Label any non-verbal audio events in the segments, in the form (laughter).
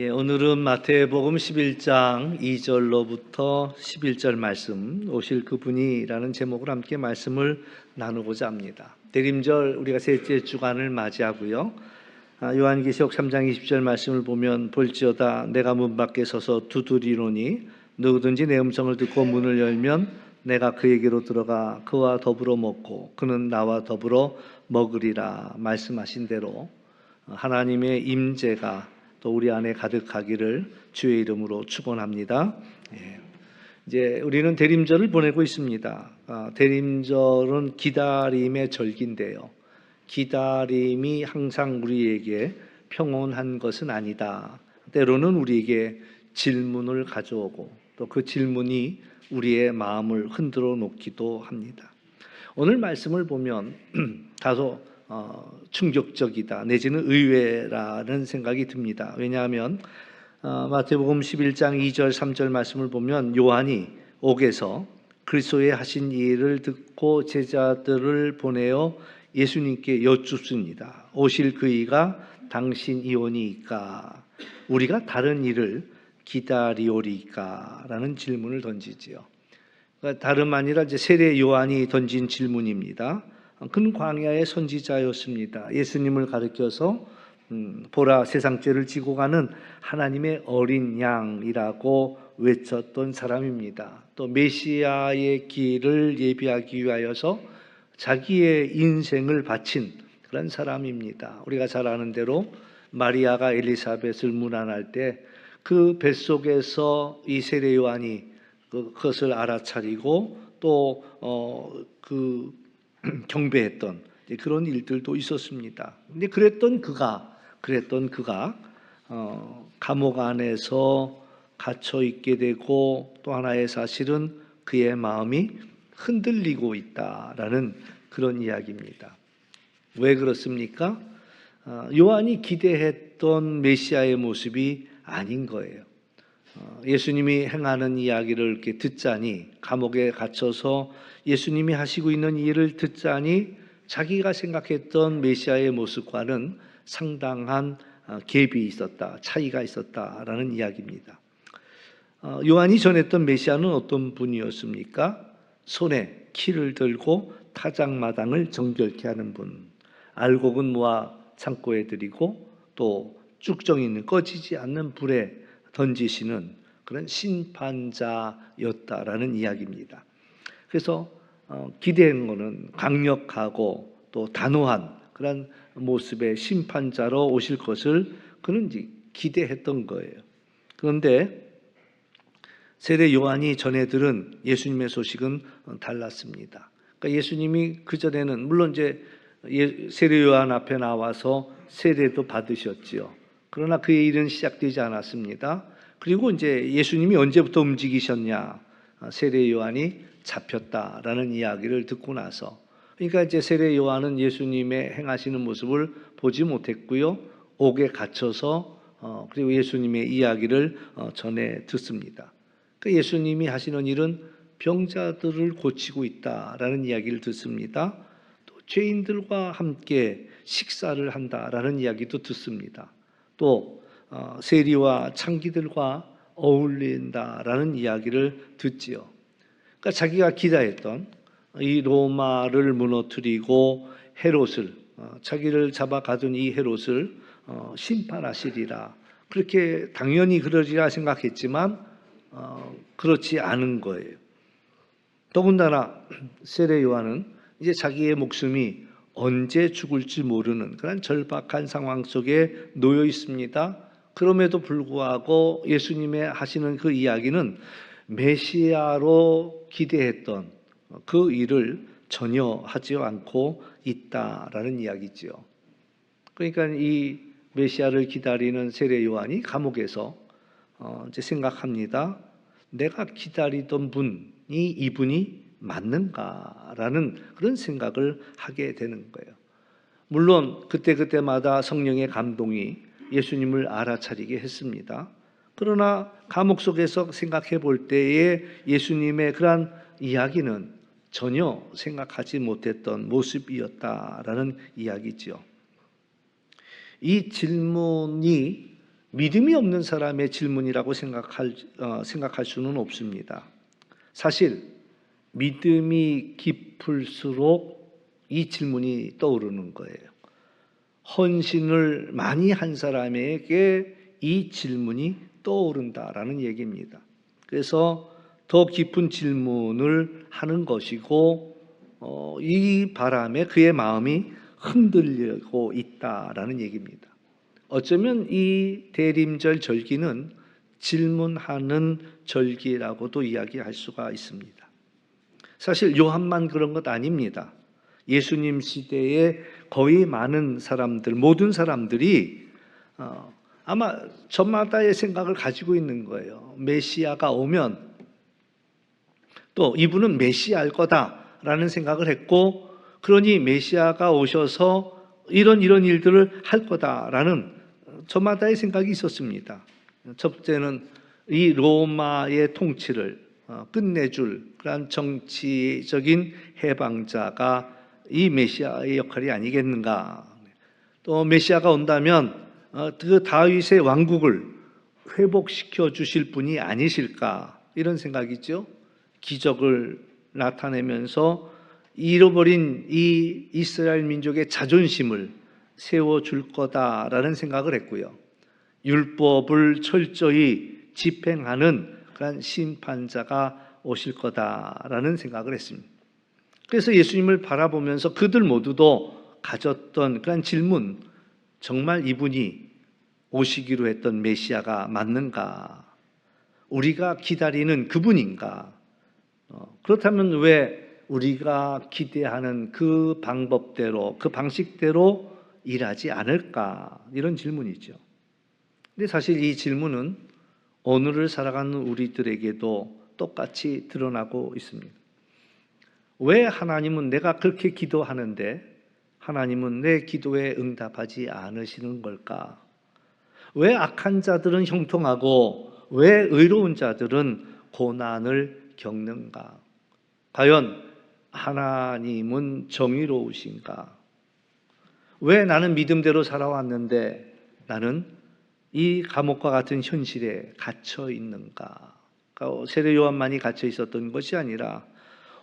예, 오늘은 마태복음 11장 2절로부터 11절 말씀 오실 그분이라는 제목으로 함께 말씀을 나누고자 합니다. 대림절 우리가 셋째 주간을 맞이하고요. 아, 요한계시록 3장 20절 말씀을 보면 볼지어다 내가 문 밖에 서서 두드리노니 누구든지 내 음성을 듣고 문을 열면 내가 그에게로 들어가 그와 더불어 먹고 그는 나와 더불어 먹으리라 말씀하신 대로 하나님의 임재가 또 우리 안에 가득하기를 주의 이름으로 축원합니다. 예. 이제 우리는 대림절을 보내고 있습니다. 아, 대림절은 기다림의 절기인데요. 기다림이 항상 우리에게 평온한 것은 아니다. 때로는 우리에게 질문을 가져오고 또 그 질문이 우리의 마음을 흔들어 놓기도 합니다. 오늘 말씀을 보면 (clears throat) 다소 어, 충격적이다 내지는 의외라는 생각이 듭니다. 왜냐하면 어, 마태복음 11장 2절 3절 말씀을 보면 요한이 옥에서 그리스도의 하신 일을 듣고 제자들을 보내어 예수님께 여쭙습니다. 오실 그이가 당신 이오니까 우리가 다른 일을 기다리오리까라는 질문을 던지지요. 그러니까 다름 아니라 이제 세례 요한이 던진 질문입니다. 큰 광야의 선지자였습니다. 예수님을 가르켜서 음, 보라 세상 죄를 지고 가는 하나님의 어린 양이라고 외쳤던 사람입니다. 또 메시아의 길을 예비하기 위하여서 자기의 인생을 바친 그런 사람입니다. 우리가 잘 아는 대로 마리아가 엘리사벳을 문안할 때 그 뱃속에서 이 세례 요한이 그- 그것을 알아차리고 또그 (clears throat) 경배했던 그런 일들도 있었습니다. 근데 그랬던 그가 그랬던 그가 어, 감옥 안에서 갇혀 있게 되고 또 하나의 사실은 그의 마음이 흔들리고 있다라는 그런 이야기입니다. 왜 그렇습니까? 어, 요한이 기대했던 메시아의 모습이 아닌 거예요. 어, 예수님이 행하는 이야기를 이렇게 듣자니 감옥에 갇혀서 예수님이 하시고 있는 일을 듣자니 자기가 생각했던 메시아의 모습과는 상당한 어, 갭이 있었다, 차이가 있었다라는 이야기입니다. 어, 요한이 전했던 메시아는 어떤 분이었습니까? 손에 키를 들고 타작마당을 정결케 하는 분, 알곡은 모아 창고에 들이고 또 쭉정 있는 꺼지지 않는 불에 던지시는 그런 심판자였다라는 이야기입니다. 그래서 어, 기대한 것은 강력하고 또 단호한 그런 모습의 심판자로 오실 것을 그는 기대했던 거예요. 그런데 세례 요한이 전해 들은 예수님의 소식은 달랐습니다. 그러니까 예수님이 그 전에는 물론 이제 예- 세례 요한 앞에 나와서 세례도 받으셨지요. 그러나 그의 일은 시작되지 않았습니다. 그리고 이제 예수님이 언제부터 움직이셨냐? 아, 세례 요한이 잡혔다라는 이야기를 듣고 나서 그러니까 이제 세례 요한은 예수님의 행하시는 모습을 보지 못했고요. 옥에 갇혀서 어, 그리고 예수님의 이야기를 어, 전해 듣습니다. 그 예수님이 하시는 일은 병자들을 고치고 있다라는 이야기를 듣습니다. 또 죄인들과 함께 식사를 한다라는 이야기도 듣습니다. 또 어, 세리와 창기들과 어울린다라는 이야기를 듣지요. 그러니까 자기가 기다했던 이 로마를 무너뜨리고 헤롯을 어, 자기를 잡아 가둔 이 헤롯을 어, 심판하시리라 그렇게 당연히 그러리라 생각했지만 어, 그렇지 않은 거예요. 더군다나 (clears throat) 세례 요한은 이제 자기의 목숨이 언제 죽을지 모르는 그런 절박한 상황 속에 놓여 있습니다. 그럼에도 불구하고 예수님의 하시는 그 이야기는 메시아로 기대했던 그 일을 전혀 하지 않고 있다라는 이야기지요. 그러니까 이 메시아를 기다리는 세례 요한이 감옥에서 어, 이제 생각합니다. 내가 기다리던 분이 이분이 맞는가라는 그런 생각을 하게 되는 거예요. 물론 그때 그때마다 성령의 감동이 예수님을 알아차리게 했습니다. 그러나 감옥 속에서 생각해 볼 때에 예수님의 그러한 이야기는 전혀 생각하지 못했던 모습이었다라는 이야기죠. 이 질문이 믿음이 없는 사람의 질문이라고 생각할, 어, 생각할 수는 없습니다. 사실 믿음이 깊을수록 이 질문이 떠오르는 거예요. 헌신을 많이 한 사람에게 이 질문이 떠오른다라는 얘기입니다. 그래서 더 깊은 질문을 하는 것이고 어, 이 바람에 그의 마음이 흔들리고 있다라는 얘기입니다. 어쩌면 이 대림절 절기는 질문하는 절기라고도 이야기할 수가 있습니다. 사실 요한만 그런 것 아닙니다. 예수님 시대에 거의 많은 사람들, 모든 사람들이 어, 아마 저마다의 생각을 가지고 있는 거예요. 메시아가 오면 또 이분은 메시아일 거다라는 생각을 했고, 그러니 메시아가 오셔서 이런 이런 일들을 할 거다라는 저마다의 생각이 있었습니다. 첫째는 이 로마의 통치를 어, 끝내줄 그런 정치적인 해방자가 이 메시아의 역할이 아니겠는가. 또 메시아가 온다면 어, 그 다윗의 왕국을 회복시켜 주실 분이 아니실까 이런 생각이죠. 기적을 나타내면서 잃어버린 이 이스라엘 민족의 자존심을 세워 줄 거다라는 생각을 했고요. 율법을 철저히 집행하는 그런 심판자가 오실 거다라는 생각을 했습니다. 그래서 예수님을 바라보면서 그들 모두도 가졌던 그런 질문, 정말 이분이 오시기로 했던 메시아가 맞는가? 우리가 기다리는 그분인가? 어, 그렇다면 왜 우리가 기대하는 그 방법대로, 그 방식대로 일하지 않을까? 이런 질문이죠. 근데 사실 이 질문은 오늘을 살아가는 우리들에게도 똑같이 드러나고 있습니다. 왜 하나님은 내가 그렇게 기도하는데 하나님은 내 기도에 응답하지 않으시는 걸까? 왜 악한 자들은 형통하고 왜 의로운 자들은 고난을 겪는가? 과연 하나님은 정의로우신가? 왜 나는 믿음대로 살아왔는데 나는 이 감옥과 같은 현실에 갇혀 있는가? 그러니까 세례 요한만이 갇혀 있었던 것이 아니라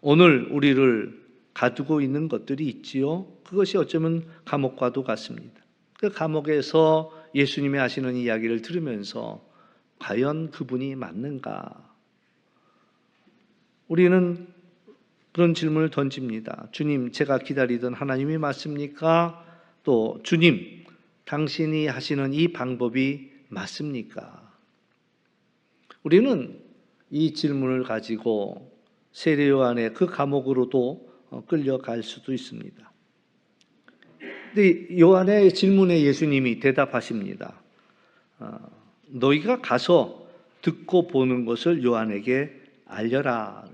오늘 우리를 가두고 있는 것들이 있지요. 그것이 어쩌면 감옥과도 같습니다. 그 감옥에서 예수님이 하시는 이야기를 들으면서 과연 그분이 맞는가? 우리는 그런 질문을 던집니다. 주님, 제가 기다리던 하나님이 맞습니까? 또 주님, 당신이 하시는 이 방법이 맞습니까? 우리는 이 질문을 가지고 세례 요한의 그 감옥으로도 어, 끌려갈 수도 있습니다. 근데 요한의 질문에 예수님이 대답하십니다. 어, 너희가 가서 듣고 보는 것을 요한에게 알려라.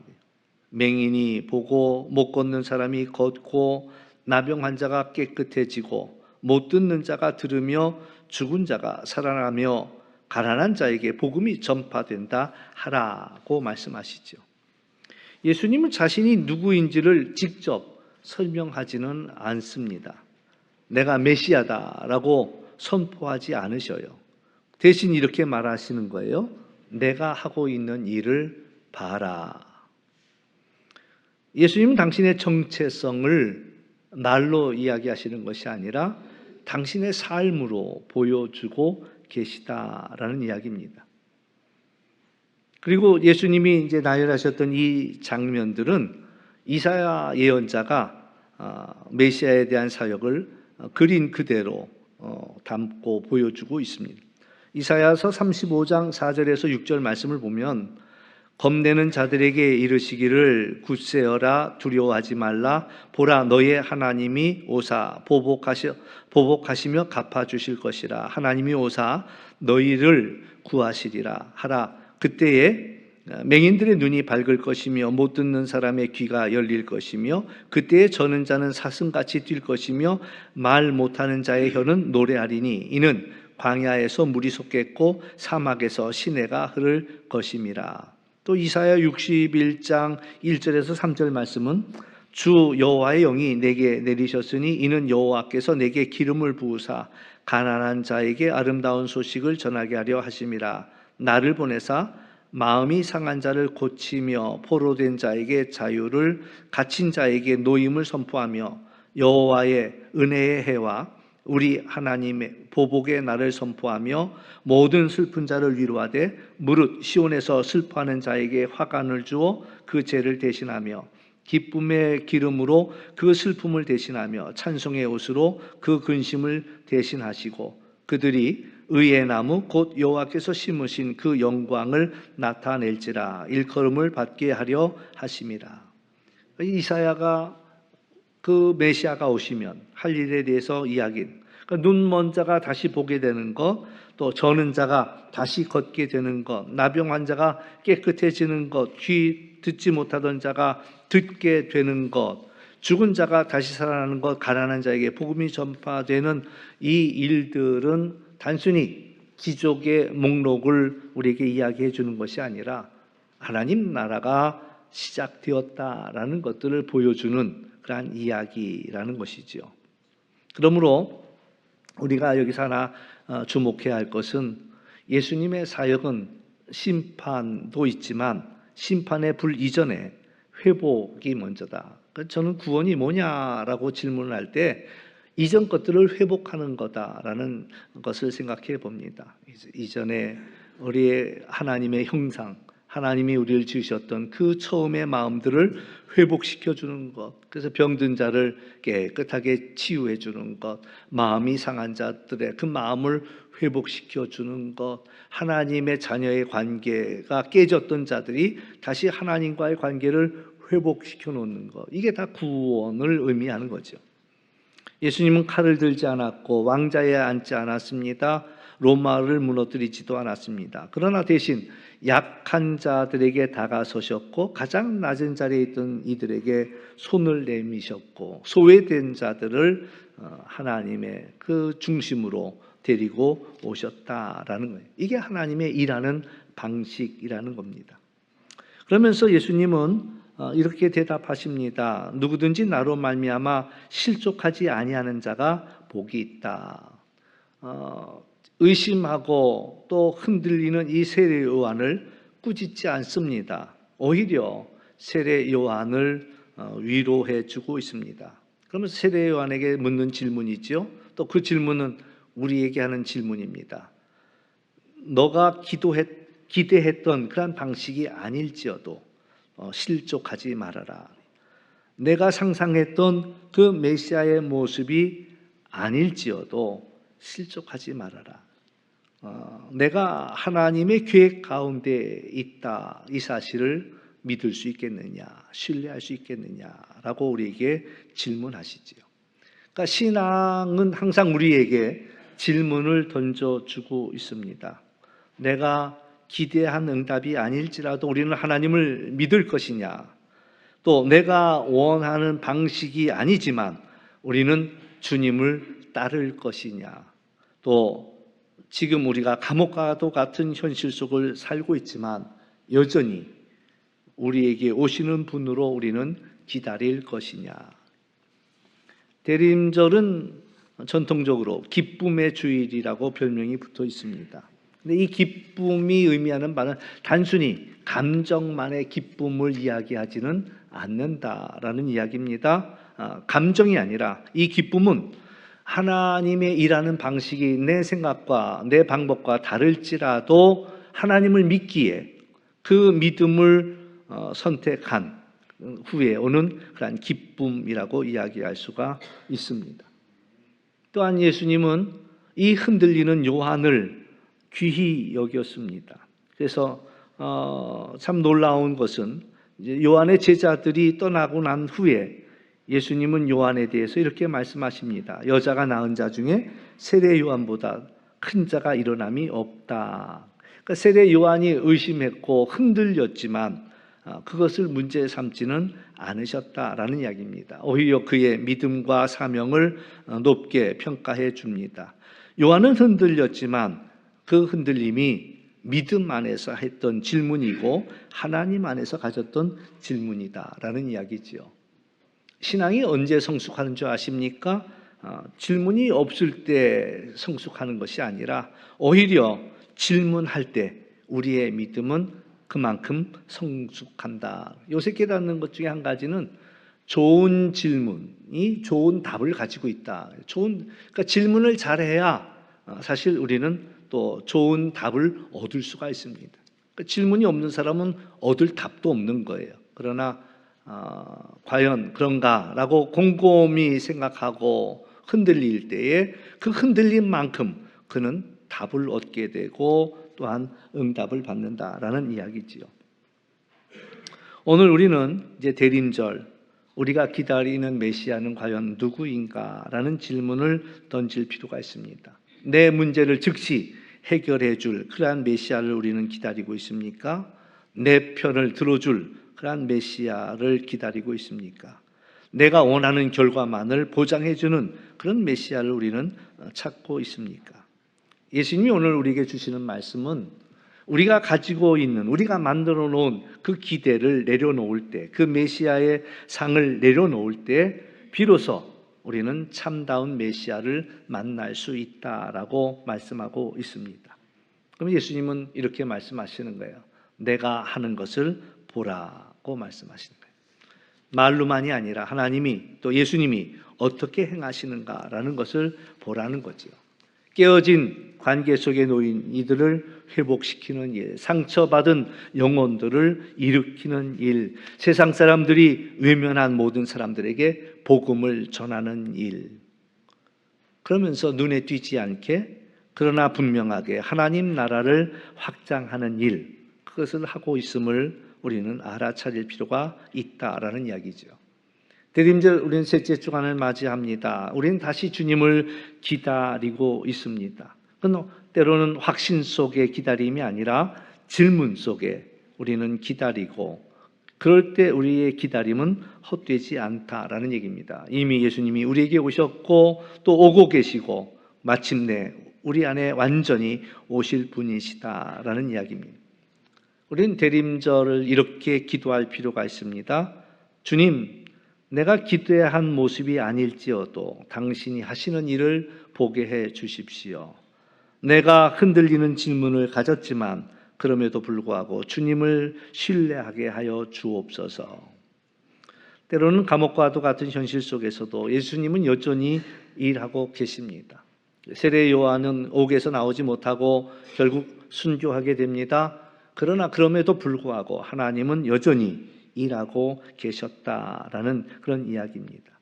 맹인이 보고 못 걷는 사람이 걷고 나병 환자가 깨끗해지고 못 듣는 자가 들으며 죽은 자가 살아나며 가난한 자에게 복음이 전파된다 하라고 말씀하시죠. 예수님은 자신이 누구인지를 직접 설명하지는 않습니다. 내가 메시아다라고 선포하지 않으셔요. 대신 이렇게 말하시는 거예요. 내가 하고 있는 일을 봐라. 예수님은 당신의 정체성을 말로 이야기하시는 것이 아니라 당신의 삶으로 보여주고 계시다라는 이야기입니다. 그리고 예수님이 이제 나열하셨던 이 장면들은 이사야 예언자가 아, 메시아에 대한 사역을 어, 그린 그대로 어, 담고 보여주고 있습니다. 이사야서 35장 4절에서 6절 말씀을 보면 겁내는 자들에게 이르시기를 굳세어라 두려워하지 말라. 보라 너의 하나님이 오사 보복하시 보복하시며 갚아 주실 것이라. 하나님이 오사 너희를 구하시리라 하라 그때에 맹인들의 눈이 밝을 것이며 못 듣는 사람의 귀가 열릴 것이며 그때에 저는 자는 사슴같이 뛸 것이며 말 못하는 자의 혀는 노래하리니 이는 광야에서 물이 솟겠고 사막에서 시내가 흐를 것임이라. 또 이사야 61장 1절에서 3절 말씀은 주 여호와의 영이 내게 내리셨으니 이는 여호와께서 내게 기름을 부으사 가난한 자에게 아름다운 소식을 전하게 하려 하심이라 나를 보내사 마음이 상한 자를 고치며 포로된 자에게 자유를 갇힌 자에게 노임을 선포하며 여호와의 은혜의 해와 우리 하나님의 보복의 날을 선포하며 모든 슬픈 자를 위로하되 무릇 시온에서 슬퍼하는 자에게 화관을 주어 그 죄를 대신하며 기쁨의 기름으로 그 슬픔을 대신하며 찬송의 옷으로 그 근심을 대신하시고 그들이 의의 나무 곧 여호와께서 심으신 그 영광을 나타낼지라 일컬음을 받게 하려 하심이라. 이사야가 그 메시아가 오시면 할 일에 대해서 이야기. 그러니까 눈먼 자가 다시 보게 되는 것, 또 저는 자가 다시 걷게 되는 것, 나병 환자가 깨끗해지는 것, 귀 듣지 못하던 자가 듣게 되는 것, 죽은 자가 다시 살아나는 것, 가난한 자에게 복음이 전파되는 이 일들은 단순히 기적의 목록을 우리에게 이야기해 주는 것이 아니라 하나님 나라가 시작되었다라는 것들을 보여주는 그러한 이야기라는 것이지요. 그러므로 우리가 여기서 하나 어, 주목해야 할 것은 예수님의 사역은 심판도 있지만 심판의 불 이전에 회복이 먼저다. 그러니까 저는 구원이 뭐냐라고 질문을 할 때 이전 것들을 회복하는 거다라는 것을 생각해 봅니다. 이전에 우리의 하나님의 형상, 하나님이 우리를 지으셨던 그 처음의 마음들을 회복시켜 주는 것. 그래서 병든 자를 깨끗하게 치유해 주는 것. 마음이 상한 자들의 그 마음을 회복시켜 주는 것. 하나님의 자녀의 관계가 깨졌던 자들이 다시 하나님과의 관계를 회복시켜 놓는 것. 이게 다 구원을 의미하는 거죠. 예수님은 칼을 들지 않았고 왕자에 앉지 않았습니다. 로마를 무너뜨리지도 않았습니다. 그러나 대신 약한 자들에게 다가서셨고 가장 낮은 자리에 있던 이들에게 손을 내미셨고 소외된 자들을 어, 하나님의 그 중심으로 데리고 오셨다라는 거예요. 이게 하나님의 일하는 방식이라는 겁니다. 그러면서 예수님은 어, 이렇게 대답하십니다. 누구든지 나로 말미암아 실족하지 아니하는 자가 복이 있다. 어, 의심하고 또 흔들리는 이 세례 요한을 꾸짖지 않습니다. 오히려 세례 요한을 어, 위로해 주고 있습니다. 그러면 세례 요한에게 묻는 질문이죠. 또그 질문은 우리에게 하는 질문입니다. 너가 기도했, 기대했던 그런 방식이 아닐지어도 어, 실족하지 말아라. 내가 상상했던 그 메시아의 모습이 아닐지어도 실족하지 말아라. 어, 내가 하나님의 계획 가운데 있다 이 사실을 믿을 수 있겠느냐, 신뢰할 수 있겠느냐라고 우리에게 질문하시지요. 그러니까 신앙은 항상 우리에게 질문을 던져주고 있습니다. 내가 기대한 응답이 아닐지라도 우리는 하나님을 믿을 것이냐, 또 내가 원하는 방식이 아니지만 우리는 주님을 따를 것이냐, 또 지금 우리가 감옥과도 같은 현실 속을 살고 있지만 여전히 우리에게 오시는 분으로 우리는 기다릴 것이냐. 대림절은 전통적으로 기쁨의 주일이라고 별명이 붙어 있습니다. 근데 이 기쁨이 의미하는 바는 단순히 감정만의 기쁨을 이야기하지는 않는다라는 이야기입니다. 아, 감정이 아니라 이 기쁨은 하나님의 일하는 방식이 내 생각과 내 방법과 다를지라도 하나님을 믿기에 그 믿음을 어, 선택한 후에 오는 그러한 기쁨이라고 이야기할 수가 있습니다. 또한 예수님은 이 흔들리는 요한을 귀히 여겼습니다. 그래서 어, 참 놀라운 것은 요한의 제자들이 떠나고 난 후에 예수님은 요한에 대해서 이렇게 말씀하십니다. 여자가 낳은 자 중에 세례 요한보다 큰 자가 일어남이 없다. 그러니까 세례 요한이 의심했고 흔들렸지만 아, 그것을 문제 삼지는 않으셨다라는 이야기입니다. 오히려 그의 믿음과 사명을 어, 높게 평가해 줍니다. 요한은 흔들렸지만 그 흔들림이 믿음 안에서 했던 질문이고 하나님 안에서 가졌던 질문이다라는 이야기지요. 신앙이 언제 성숙하는 줄 아십니까? 어, 질문이 없을 때 성숙하는 것이 아니라 오히려 질문할 때 우리의 믿음은 그만큼 성숙한다. 요새 깨닫는 것 중에 한 가지는 좋은 질문이 좋은 답을 가지고 있다. 좋은 그러니까 질문을 잘해야 어, 사실 우리는 또 좋은 답을 얻을 수가 있습니다. 그러니까 질문이 없는 사람은 얻을 답도 없는 거예요. 그러나 어, 과연 그런가라고 곰곰이 생각하고 흔들릴 때에 그 흔들린 만큼 그는 답을 얻게 되고 또한 응답을 받는다라는 이야기지요. 오늘 우리는 이제 대림절 우리가 기다리는 메시아는 과연 누구인가라는 질문을 던질 필요가 있습니다. 내 문제를 즉시 해결해 줄 그러한 메시아를 우리는 기다리고 있습니까? 내 편을 들어줄 그러한 메시아를 기다리고 있습니까? 내가 원하는 결과만을 보장해 주는 그런 메시아를 우리는 찾고 있습니까? 예수님이 오늘 우리에게 주시는 말씀은 우리가 가지고 있는 우리가 만들어 놓은 그 기대를 내려놓을 때 그 메시아의 상을 내려놓을 때 비로소 우리는 참다운 메시아를 만날 수 있다라고 말씀하고 있습니다. 그럼 예수님은 이렇게 말씀하시는 거예요. 내가 하는 것을 보라고 말씀하시는 거예요. 말로만이 아니라 하나님이 또 예수님이 어떻게 행하시는가라는 것을 보라는 거지요. 깨어진 관계 속에 놓인 이들을 회복시키는 일, 상처받은 영혼들을 일으키는 일, 세상 사람들이 외면한 모든 사람들에게 복음을 전하는 일. 그러면서 눈에 띄지 않게 그러나 분명하게 하나님 나라를 확장하는 일, 그것을 하고 있음을 우리는 알아차릴 필요가 있다라는 이야기죠. 대림절 우리는 셋째 주간을 맞이합니다. 우리는 다시 주님을 기다리고 있습니다. 그러나 때로는 확신 속의 기다림이 아니라 질문 속에 우리는 기다리고 그럴 때 우리의 기다림은 헛되지 않다라는 얘기입니다. 이미 예수님이 우리에게 오셨고 또 오고 계시고 마침내 우리 안에 완전히 오실 분이시다라는 이야기입니다. 우리는 대림절을 이렇게 기도할 필요가 있습니다. 주님, 내가 기도해야 한 모습이 아닐지어도 당신이 하시는 일을 보게 해 주십시오. 내가 흔들리는 질문을 가졌지만 그럼에도 불구하고 주님을 신뢰하게 하여 주옵소서. 때로는 감옥과도 같은 현실 속에서도 예수님은 여전히 일하고 계십니다. 세례 요한은 옥에서 나오지 못하고 결국 순교하게 됩니다. 그러나 그럼에도 불구하고 하나님은 여전히 일하고 계셨다라는 그런 이야기입니다.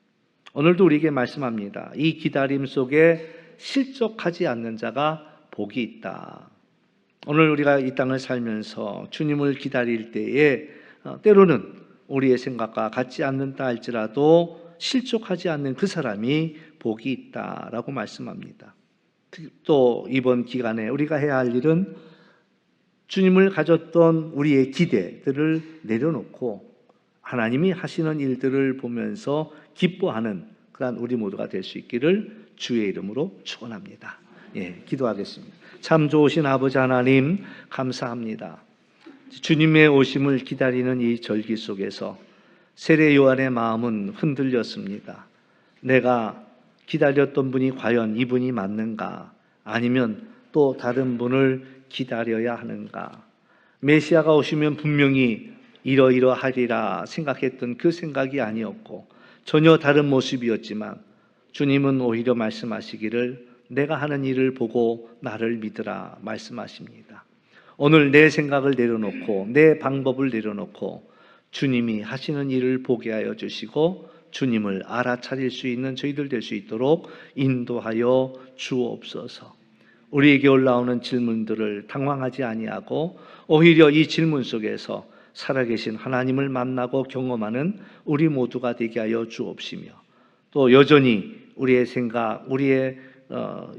오늘도 우리에게 말씀합니다. 이 기다림 속에 실족하지 않는 자가 복이 있다. 오늘 우리가 이 땅을 살면서 주님을 기다릴 때에 어, 때로는 우리의 생각과 같지 않는다 할지라도 실족하지 않는 그 사람이 복이 있다라고 말씀합니다. 또 이번 기간에 우리가 해야 할 일은 주님을 가졌던 우리의 기대들을 내려놓고 하나님이 하시는 일들을 보면서 기뻐하는 그러한 우리 모두가 될 수 있기를 주의 이름으로 축원합니다. 예, 기도하겠습니다. 참 좋으신 아버지 하나님 감사합니다. 주님의 오심을 기다리는 이 절기 속에서 세례 요한의 마음은 흔들렸습니다. 내가 기다렸던 분이 과연 이분이 맞는가? 아니면 또 다른 분을 기다려야 하는가? 메시아가 오시면 분명히 이러이러하리라 생각했던 그 생각이 아니었고 전혀 다른 모습이었지만 주님은 오히려 말씀하시기를 내가 하는 일을 보고 나를 믿으라 말씀하십니다. 오늘 내 생각을 내려놓고 내 방법을 내려놓고 주님이 하시는 일을 보게 하여 주시고 주님을 알아차릴 수 있는 저희들 될 수 있도록 인도하여 주옵소서. 우리에게 올라오는 질문들을 당황하지 아니하고 오히려 이 질문 속에서 살아계신 하나님을 만나고 경험하는 우리 모두가 되게 하여 주옵시며 또 여전히 우리의 생각, 우리의 어,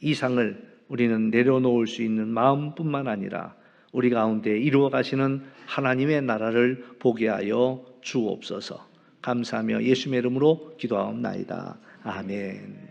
이상을 우리는 내려놓을 수 있는 마음뿐만 아니라 우리 가운데 이루어 가시는 하나님의 나라를 보게 하여 주옵소서. 감사하며 예수의 이름으로 기도하옵나이다. 아멘.